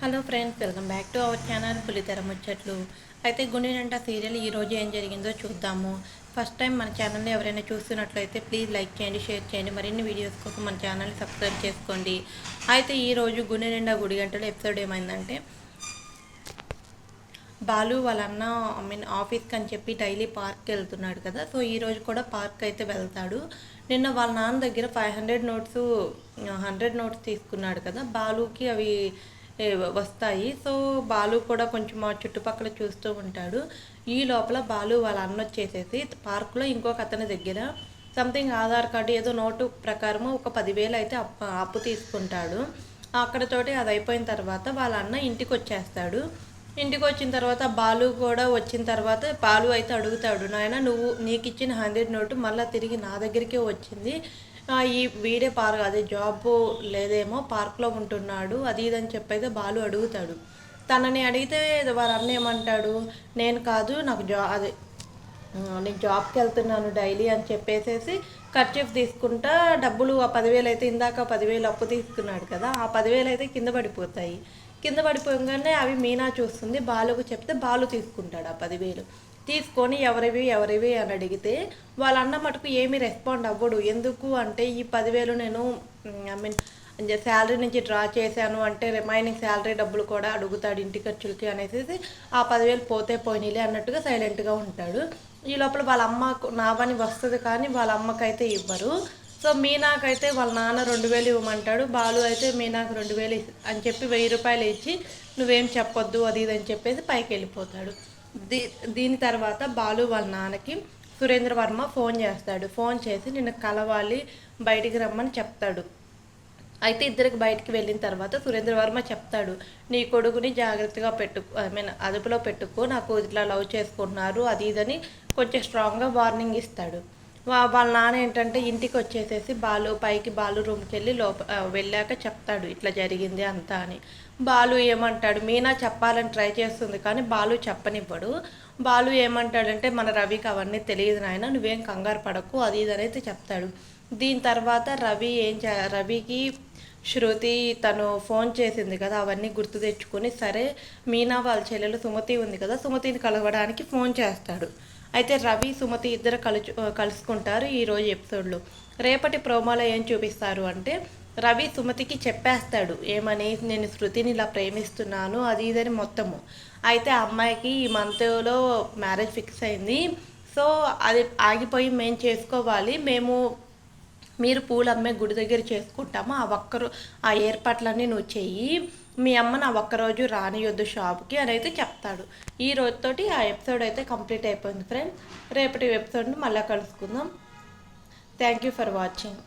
Hello friends welcome back to our channel పులితెర ముచ్చట్లు. అయితే గుండెనంట serial ఈ రోజు ఏం జరిగిందో చూద్దాము. ఫస్ట్ టైం మన ఛానల్ని ఎవరైనా చూస్తున్నట్లయితే ప్లీజ్ లైక్ చేయండి షేర్ చేయండి. మరిన్ని వీడియోస్ కోసం మన ఛానల్ని సబ్స్క్రైబ్ చేసుకోండి. అయితే ఈరోజు గుండె నిండా గుడి గంటల ఎపిసోడ్ ఏమైందంటే బాలు వాళ్ళ అన్న ఐ మీన్ ఆఫీస్కి అని చెప్పి డైలీ పార్క్కి వెళ్తున్నాడు కదా. సో ఈ రోజు కూడా పార్క్ అయితే వెళ్తాడు. నిన్న వాళ్ళ నాన్న దగ్గర five hundred notes hundred notes తీసుకున్నాడు కదా. బాలుకి అవి వస్తాయి. సో బాలు కూడా కొంచెం ఆ చుట్టుపక్కల చూస్తూ ఉంటాడు. ఈ లోపల బాలు వాళ్ళ అన్న వచ్చేసేసి పార్క్లో ఇంకొక అతని దగ్గర సంథింగ్ ఆధార్ కార్డు ఏదో నోటు ప్రకారము ఒక పదివేలు అయితే అప్పు అప్పు తీసుకుంటాడు. అక్కడతోటి అది అయిపోయిన తర్వాత వాళ్ళ అన్న ఇంటికి వచ్చేస్తాడు. ఇంటికి వచ్చిన తర్వాత బాలు కూడా వచ్చిన తర్వాత బాలు అయితే అడుగుతాడు నాయన నువ్వు నీకు ఇచ్చిన హండ్రెడ్ నోటు మళ్ళీ తిరిగి నా దగ్గరికే వచ్చింది. ఈ వీడే పార్క్ అదే జాబ్ లేదేమో పార్క్లో ఉంటున్నాడు. అది ఇది అని చెప్పైతే బాలు అడుగుతాడు. తనని అడిగితే వారు అన్న ఏమంటాడు? నేను కాదు నాకు జా అదే నేను జాబ్కి వెళ్తున్నాను డైలీ అని చెప్పేసేసి ఖర్చీఫ్ తీసుకుంటా డబ్బులు ఆ పదివేలు అయితే ఇందాక పదివేలు అప్పు తీసుకున్నాడు కదా ఆ పదివేలు అయితే కింద పడిపోతాయి. కింద పడిపోగానే అవి మీనా చూస్తుంది బాలుకు చెప్తే బాలు తీసుకుంటాడు ఆ పదివేలు. తీసుకొని ఎవరివి ఎవరివి అని అడిగితే వాళ్ళ అన్న మటుకు ఏమీ రెస్పాండ్ అవ్వడు. ఎందుకు అంటే ఈ పదివేలు నేను ఐ మీన్ శాలరీ నుంచి డ్రా చేశాను అంటే రిమైనింగ్ శాలరీ డబ్బులు కూడా అడుగుతాడు ఇంటి ఖర్చులకి అనేసి ఆ పదివేలు పోతే పోయినలే అన్నట్టుగా సైలెంట్గా ఉంటాడు. ఈ లోపల వాళ్ళ అమ్మ నావని వస్తుంది కానీ వాళ్ళ అమ్మకైతే ఇవ్వరు. సో మీనాకైతే వాళ్ళ నాన్న రెండు వేలు ఇవ్వమంటాడు. బాలు అయితే మీనాకు రెండు వేలు అని చెప్పి వెయ్యి రూపాయలు ఇచ్చి నువ్వేం చెప్పొద్దు అది ఇది అని చెప్పేసి పైకి వెళ్ళిపోతాడు. దీ దీని తర్వాత బాలు వాళ్ళ నాన్నకి సురేంద్ర వర్మ ఫోన్ చేస్తాడు. ఫోన్ చేసి నిన్ను కలవాలి బయటికి రమ్మని చెప్తాడు. అయితే ఇద్దరికి బయటికి వెళ్ళిన తర్వాత సురేంద్ర వర్మ చెప్తాడు నీ కొడుకుని జాగ్రత్తగా పెట్టుకో ఐ మీన్ అదుపులో పెట్టుకో నాకు ఇట్లా లవ్ చేసుకుంటున్నారు అది ఇదని కొంచెం స్ట్రాంగ్గా వార్నింగ్ ఇస్తాడు. వాళ్ళ నాన్న ఏంటంటే ఇంటికి వచ్చేసేసి బాలు పైకి బాలు రూమ్కి వెళ్ళి లోప వెళ్ళాక చెప్తాడు ఇట్లా జరిగింది అంతా అని. బాలు ఏమంటాడు మీనా చెప్పాలని ట్రై చేస్తుంది కానీ బాలు చెప్పనివ్వడు. బాలు ఏమంటాడంటే మన రవికి అవన్నీ తెలియదు నాయన నువ్వేం కంగారు పడకు అది ఇదనైతే చెప్తాడు. దీని తర్వాత రవి ఏం చే రవికి శృతి తను ఫోన్ చేసింది కదా అవన్నీ గుర్తు తెచ్చుకొని సరే మీనా వాళ్ళ చెల్లెలు సుమతి ఉంది కదా సుమతిని కలవడానికి ఫోన్ చేస్తాడు. అయితే రవి సుమతి ఇద్దరు కలుచు కలుసుకుంటారు ఈరోజు ఎపిసోడ్లో. రేపటి ప్రోమోలో ఏం చూపిస్తారు అంటే రవి సుమతికి చెప్పేస్తాడు ఏమని? నేను శృతిని ఇలా ప్రేమిస్తున్నాను అది ఇదని మొత్తము. అయితే ఆ అమ్మాయికి ఈ మంత్లో మ్యారేజ్ ఫిక్స్ అయింది. సో అది ఆగిపోయి మేము చేసుకోవాలి మేము మీరు పూలు అమ్మే గుడి దగ్గర చేసుకుంటాము ఆ ఒక్కరు ఆ ఏర్పాట్లన్నీ నువ్వు చెయ్యి. మీ అమ్మ నా ఒక్కరోజు రానియొద్దు షాప్కి అని అయితే చెప్తాడు. ఈ రోజుతోటి ఆ ఎపిసోడ్ అయితే కంప్లీట్ అయిపోయింది ఫ్రెండ్స్. రేపటి ఎపిసోడ్ని మళ్ళీ కలుసుకుందాం. Thank you for watching.